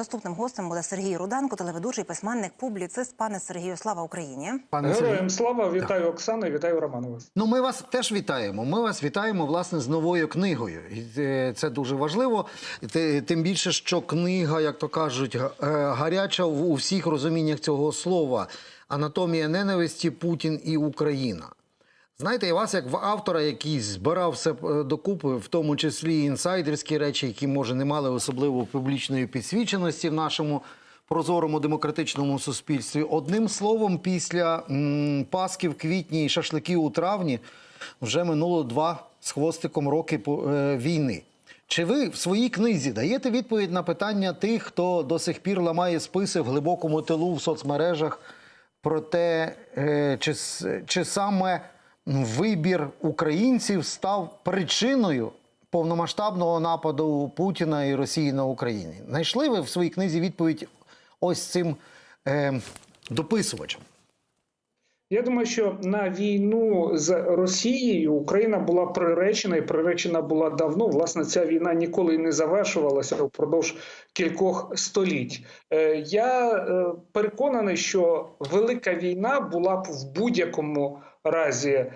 наступним гостем буде Сергій Руденко, телеведучий письменник, публіцист. Пане Сергію, слава Україні. Пане Героям слава, вітаю Оксану, вітаю Романова. Ну, ми вас теж вітаємо. Ми вас вітаємо власне з новою книгою. Е, це дуже важливо. Тим більше, що книга, як то кажуть, е, гаряча у всіх розуміннях цього слова. Анатомія ненависті, Путін і Україна. Знаєте, я вас, як в автора, який збирав все е, докупи, в тому числі інсайдерські речі, які може не мали особливо публічної підсвіченості в нашому прозорому демократичному суспільстві. Одним словом, після м, Пасхи в квітні і шашликів у травні вже минуло два з хвостиком роки е, війни. Чи ви в своїй книзі даєте відповідь на питання тих, хто до сих пір ламає списи в глибокому тилу в соцмережах про те, е, чи, чи саме вибір українців став причиною повномасштабного нападу Путіна і Росії на Україну? Знайшли ви в своїй книзі відповідь ось цим е, дописувачем? Я думаю, що на війну з Росією Україна була приречена і приречена була давно. Власне, ця війна ніколи не завершувалася впродовж кількох століть. Е, Я е, переконаний, що велика війна була б в будь-якому разі е,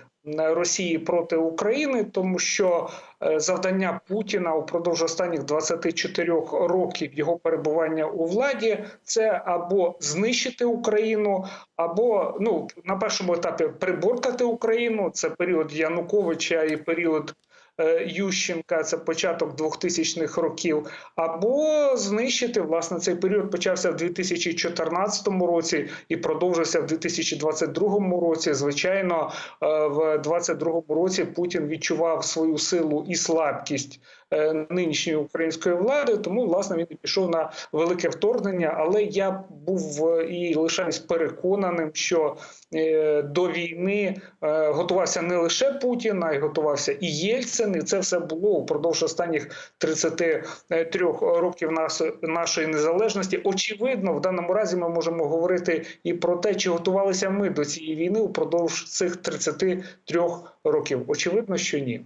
Росії проти України, тому що е, завдання Путіна упродовж останніх 24 років його перебування у владі це або знищити Україну, або ну на першому етапі приборкати Україну. Це період Януковича і період. Е, Ющенка, це початок 2000-х років, або знищити власне цей період почався в 2014 році і продовжився в 2022 році. Звичайно, е, в 2022 році Путін відчував свою силу і слабкість нинішньої української влади, тому власне він пішов на велике вторгнення. Але я був е, і лишаюсь переконаним, що е, до війни е, готувався не лише Путін, а й готувався і Єльцин. І це все було упродовж останніх 33 років нашої незалежності. Очевидно, в даному разі ми можемо говорити і про те, чи готувалися ми до цієї війни упродовж цих 33 років. Очевидно, що ні.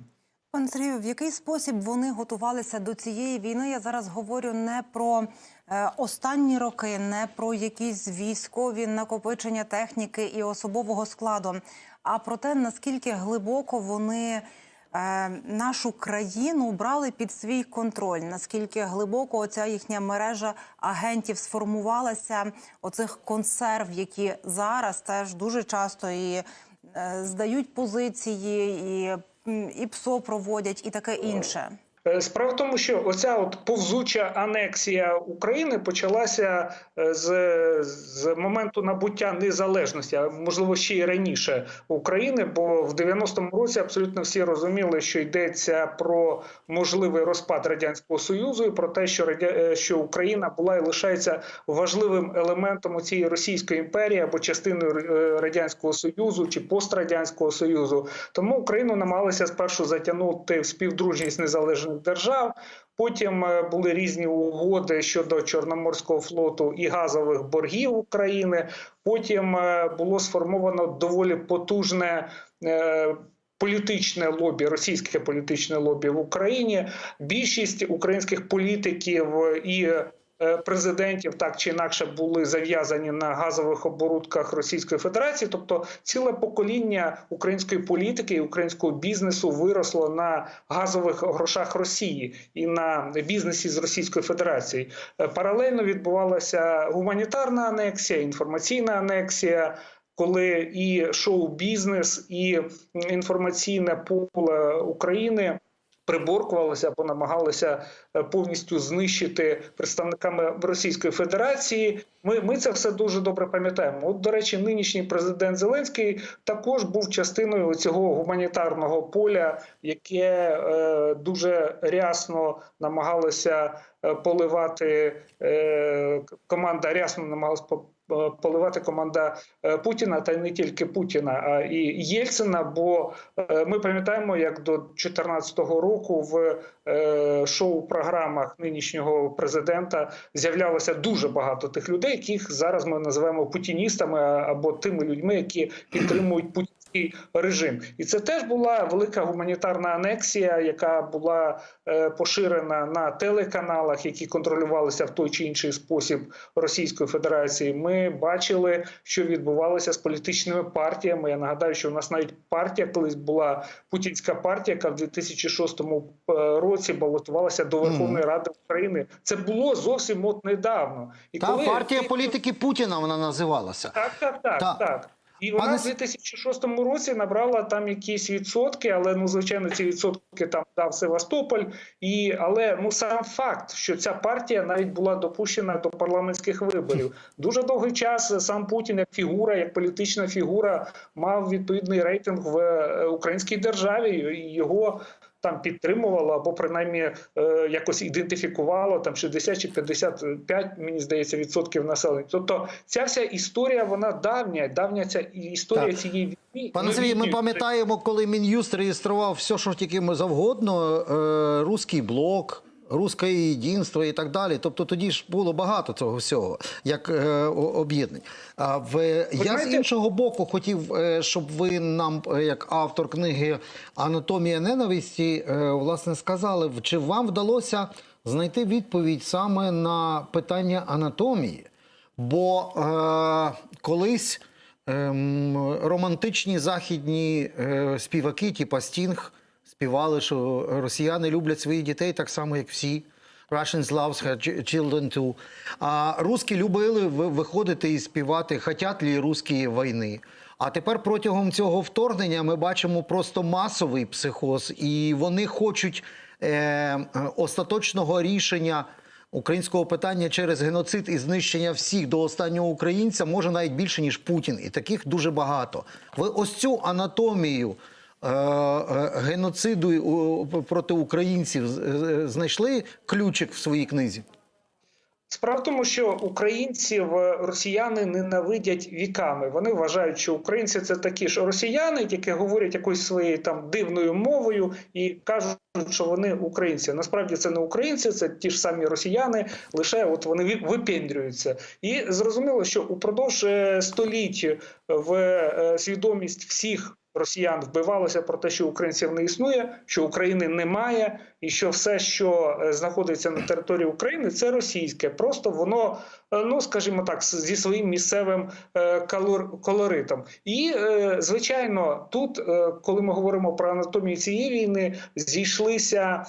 Пане Сергію, в який спосіб вони готувалися до цієї війни? Я зараз говорю не про е, останні роки, не про якісь військові накопичення техніки і особового складу, а про те, наскільки глибоко вони е, нашу країну брали під свій контроль, наскільки глибоко оця їхня мережа агентів сформувалася, оцих консерв, які зараз теж дуже часто і е, здають позиції, і, і ПСО проводять, і таке інше. Е, Справа в тому, що оця от повзуча анексія України почалася е, з, з моменту набуття незалежності, а можливо ще й раніше України. Бо в 90-му році абсолютно всі розуміли, що йдеться про можливий розпад радянського союзу, і про те, що радя... е, що Україна була і лишається важливим елементом цієї Російської імперії або частиною радянського союзу чи пострадянського союзу. Тому Україну намагалися спершу затягнути в співдружність незалежних держав. Потім е, були різні угоди щодо Чорноморського флоту і газових боргів України. Потім е, було сформовано доволі потужне. е, Політичне лобі, російське політичне лобі в Україні. Більшість українських політиків і президентів так чи інакше були зав'язані на газових оборудках Російської Федерації. Тобто, ціле покоління української політики і українського бізнесу виросло на газових грошах Росії і на бізнесі з Російської Федерації. Е, Паралельно відбувалася гуманітарна анексія, інформаційна анексія. Коли і шоу-бізнес, і інформаційне поле України приборкувалися або намагалися е, повністю знищити представниками Російської Федерації. Ми, ми це все дуже добре пам'ятаємо. От, до речі, нинішній президент Зеленський також був частиною цього гуманітарного поля, яке е, дуже рясно намагалося е, поливати е, команда рясно намагалась поливати команда е, Путіна та не тільки Путіна, а і Єльцина. Бо е, ми пам'ятаємо, як до 2014 року в е, шоу-програмах нинішнього президента з'являлося дуже багато тих людей, яких зараз ми називаємо путіністами або тими людьми, які підтримують російський режим. І це теж була велика гуманітарна анексія, яка була е, поширена на телеканалах, які контролювалися в той чи інший спосіб Російської Федерації. Ми бачили, що відбувалося з політичними партіями. Я нагадаю, що у нас навіть партія колись була путінська партія, яка в 2006 році балотувалася до Верховної Ради України. Це було зовсім от недавно. І Та партія політики Путіна вона називалася. так, так, так, Так. так. І вона Пане в С- 2006 році набрала там якісь відсотки, але ну звичайно ці відсотки там дав Севастополь. І але ну сам факт, що ця партія навіть була допущена до парламентських виборів. Дуже довгий час сам Путін, як фігура, як політична фігура, мав відповідний рейтинг в е, українській державі. Його там підтримувала або принаймні е, якось ідентифікувала там 60 чи 55, мені здається, відсотків населення. Тобто ця вся історія вона давня, давня ця історія Так. цієї війни. Пане Сергій, ми пам'ятаємо, коли Мін'юст реєстрував все, що тільки ми завгодно, е, руський блок. Русське єдинство і так далі. Тобто тоді ж було багато цього всього, як е, об'єднань. А в я з іншого боку хотів, е, щоб ви нам, е, як автор книги Анатомія ненависті, е, власне сказали, чи вам вдалося знайти відповідь саме на питання анатомії? Бо е, колись ем, романтичні західні е, співаки, типа Стінг, співали, що росіяни люблять своїх дітей так само, як всі. Russians loves her children too. А русські любили ви- виходити і співати «Хотять ли русські війни». А тепер протягом цього вторгнення ми бачимо просто масовий психоз, і вони хочуть е, остаточного рішення українського питання через геноцид і знищення всіх до останнього українця може навіть більше ніж Путін, і таких дуже багато. Ви ось цю анатомію геноциду проти українців е, знайшли ключик в своїй книзі. Справа в тому, що українців е, росіяни ненавидять віками. Вони вважають, що українці це такі ж росіяни, які говорять якоюсь своєю там дивною мовою і кажуть, що вони українці. Насправді це не українці, це ті ж самі росіяни, лише от вони випендрюються. І зрозуміло, що упродовж е, століть в е, свідомість всіх. Росіян вбивалося про те, що українців не існує, що України немає, і що все, що е, знаходиться на території України, це російське. Просто воно, е, ну скажімо так, зі своїм місцевим е, колоритом. І звичайно, тут, коли ми говоримо про анатомію цієї війни, зійшлися.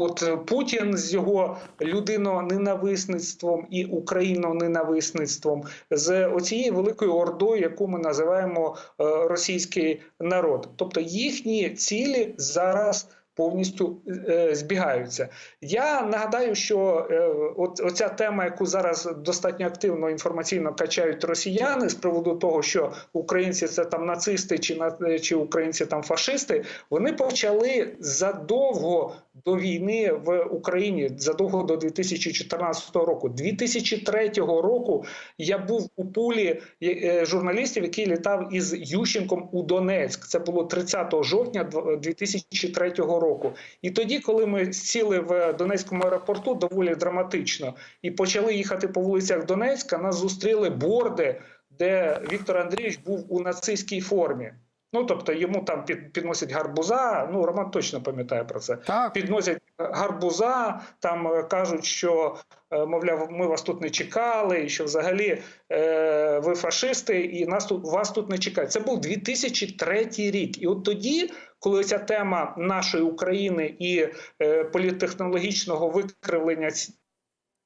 Е, От Путін з його людиноненависництвом і україноненависництвом, з оцією великою ордою, яку ми називаємо е, російський народ. Тобто їхні цілі зараз повністю е, збігаються. Я нагадаю, що е, от оця тема, яку зараз достатньо активно інформаційно качають росіяни з приводу того, що українці це там нацисти чи чи українці там фашисти, вони почали задовго до війни в Україні, задовго до 2014 року. 2003 року я був у пулі е, журналістів, який літав із Ющенком у Донецьк. Це було 30 жовтня 2003 року. І тоді, коли ми сіли в Донецькому аеропорту, доволі драматично, і почали їхати по вулицях Донецька, нас зустріли борди, де Віктор Андрійович був у нацистській формі. Ну тобто йому там під, підносять гарбуза. Ну Роман точно пам'ятає про це. Так. Підносять гарбуза, там е, кажуть, що е, мовляв, ми вас тут не чекали, і що взагалі е, ви фашисти, і нас тут вас тут не чекають. Це був 2003 рік. І от тоді, коли ця тема нашої України і е, політтехнологічного викривлення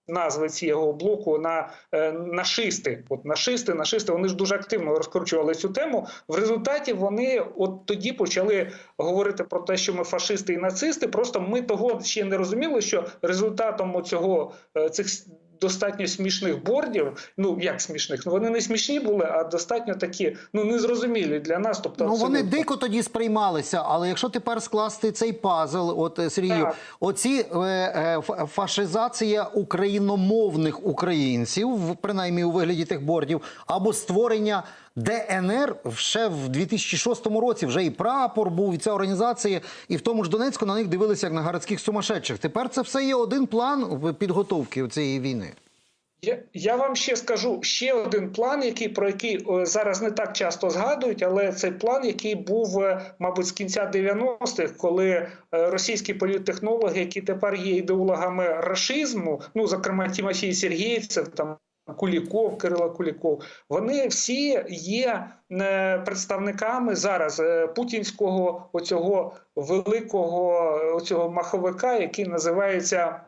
назви цього блоку на е, нашисти. От нашисти, нашисти, вони ж дуже активно розкручували цю тему. В результаті вони от тоді почали говорити про те, що ми фашисти і нацисти. Просто ми того ще не розуміли, що результатом цього цих с- достатньо смішних бордів, ну як смішних, ну вони не смішні були, а достатньо такі ну незрозумілі для нас. Тобто, Ну вони абсолютно. дико тоді сприймалися, але якщо тепер скласти цей пазл, от е, Сергію, Так. оці е, е, фашизація україномовних українців, принаймні у вигляді тих бордів, або створення ДНР ще в 2006 році вже і прапор був, і ця організація, і в тому ж Донецьку на них дивилися як на городських сумасшедших. Тепер це все є один план підготовки цієї війни. Я, я вам ще скажу ще один план, який про який е, зараз не так часто згадують, але цей план, який був, е, мабуть, з кінця 90-х, коли е, російські політтехнологи, які тепер є ідеологами рашизму, ну зокрема Тимофій Сергійцев, там Куліков, Кирило Куліков, вони всі є е, представниками зараз е, путінського оцього великого оцього маховика, який називається.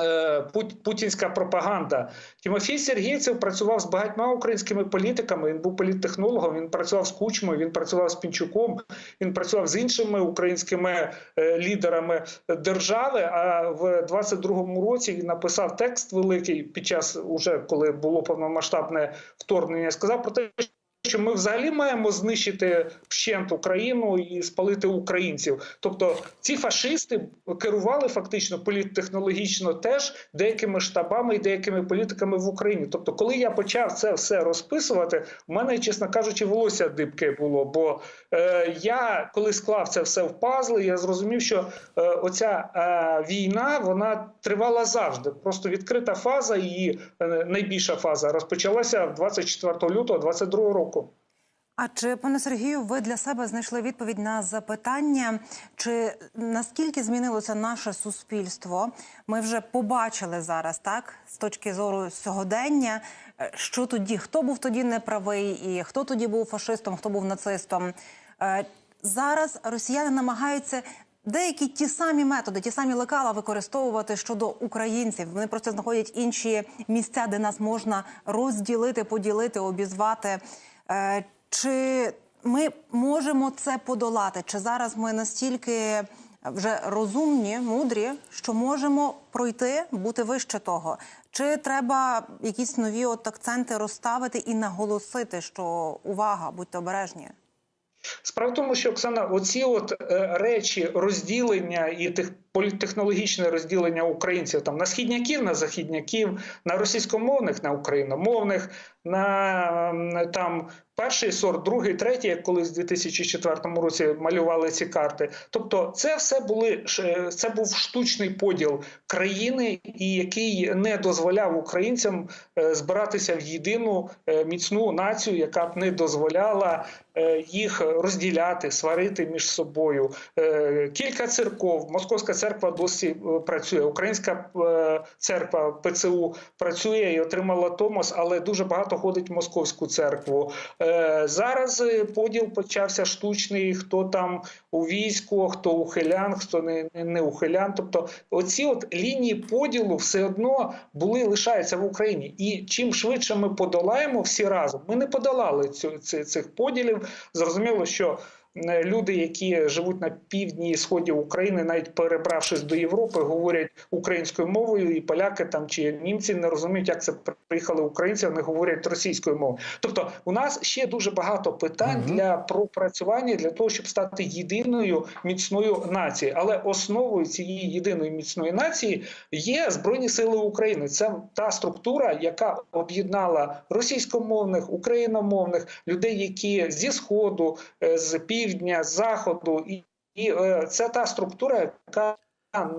Е, пут- Путінська пропаганда. Тимофій Сергійцев працював з багатьма українськими політиками. Він був політтехнологом, він працював з Кучмою, він працював з Пінчуком, він працював з іншими українськими е, лідерами держави. А в 22-му році він написав текст великий під час, уже коли було повномасштабне вторгнення. Сказав про те, що ми взагалі маємо знищити вщент Україну і спалити українців. Тобто ці фашисти керували фактично політтехнологічно теж деякими штабами і деякими політиками в Україні. Тобто, коли я почав це все розписувати, у мене, чесно кажучи, волосся дибке було. Бо е, я коли склав це все в пазли, я зрозумів, що е, оця е, війна вона тривала завжди. Просто відкрита фаза, її е, найбільша фаза розпочалася 24 лютого 22 року. А чи пане Сергію, ви для себе знайшли відповідь на запитання, чи наскільки змінилося наше суспільство? Ми вже побачили зараз, так з точки зору сьогодення, е, що тоді, хто був тоді неправий, і хто тоді був фашистом, хто був нацистом. Е, Зараз росіяни намагаються. Деякі ті самі методи, ті самі лекала використовувати щодо українців. Вони просто знаходять інші місця, де нас можна розділити, поділити, обізвати. Чи ми можемо це подолати? Чи зараз ми настільки вже розумні, мудрі, що можемо пройти, бути вище того? Чи треба якісь нові от акценти розставити і наголосити, що увага, будьте обережні? Справа в тому, що Оксана, оці от е, речі розділення і тих політтехнологічне розділення українців там на східняків, на західняків, на російськомовних, на україномовних, на там перший сорт, другий, третій, як колись в 2004 році малювали ці карти. Тобто, це все були це був штучний поділ країни, і який не дозволяв українцям е, збиратися в єдину е, міцну націю, яка б не дозволяла е, їх розділяти, сварити між собою. Кілька церков, Московська церква досі е, працює, Українська е, церква ПЦУ працює і отримала Томос, але дуже багато ходить в Московську церкву. Е, Зараз поділ почався штучний, хто там у війську, хто ухилян, хто не, не, ухилян. Тобто, оці от лінії поділу все одно були лишаються в Україні. І чим швидше ми подолаємо всі разом, ми не подолали цю, цих поділів. Зрозуміло, що люди, які живуть на півдні і сході України, навіть перебравшись до Європи, говорять українською мовою, і поляки там чи німці не розуміють, як це приїхали українці, вони говорять російською мовою. Тобто, у нас ще дуже багато питань Мгм. для пропрацювання для того, щоб стати єдиною міцною нацією. Але основою цієї єдиної міцної нації є Збройні Сили України. Це та структура, яка об'єднала російськомовних, україномовних людей, які зі сходу, е, з півдня, заходу, і, і е, це та структура, яка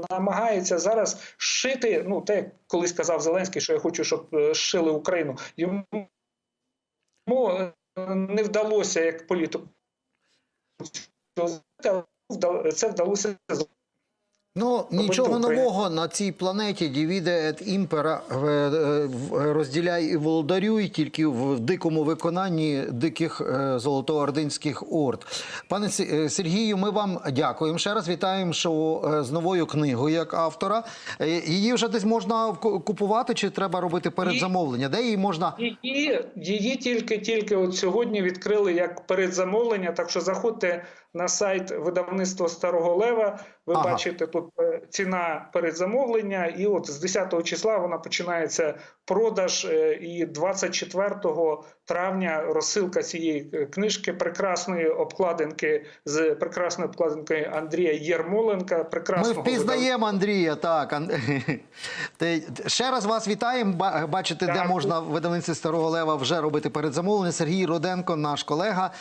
намагається зараз шити. Ну, те, як колись сказав Зеленський, що я хочу, щоб е, шили Україну. Йому е, не вдалося як політику. Це вдалося. Ну нічого нового на цій планеті Дівіде ет імпера е, е, розділяй і володарюй тільки в дикому виконанні диких е, золотоординських орд. Пане Сергію, ми вам дякуємо ще раз. Вітаємо що з новою книгою як автора. Її вже десь можна ку- купувати, чи треба робити передзамовлення? Де її можна Її, її тільки тільки от сьогодні відкрили як передзамовлення. Так що заходьте на сайт видавництва Старого Лева. Ви Ага. бачите тут е, ціна передзамовлення, і от з 10 числа вона починається продаж. е, І 24 травня розсилка цієї е, книжки прекрасної обкладинки з прекрасною обкладинкою Андрія Єрмоленка. Ми Прекрасного впізнаємо Андрія. Так ще раз вас вітаємо. Ба- Бачите, де можна видавництві старого лева вже робити передзамовлення. Сергій Роденко, наш колега.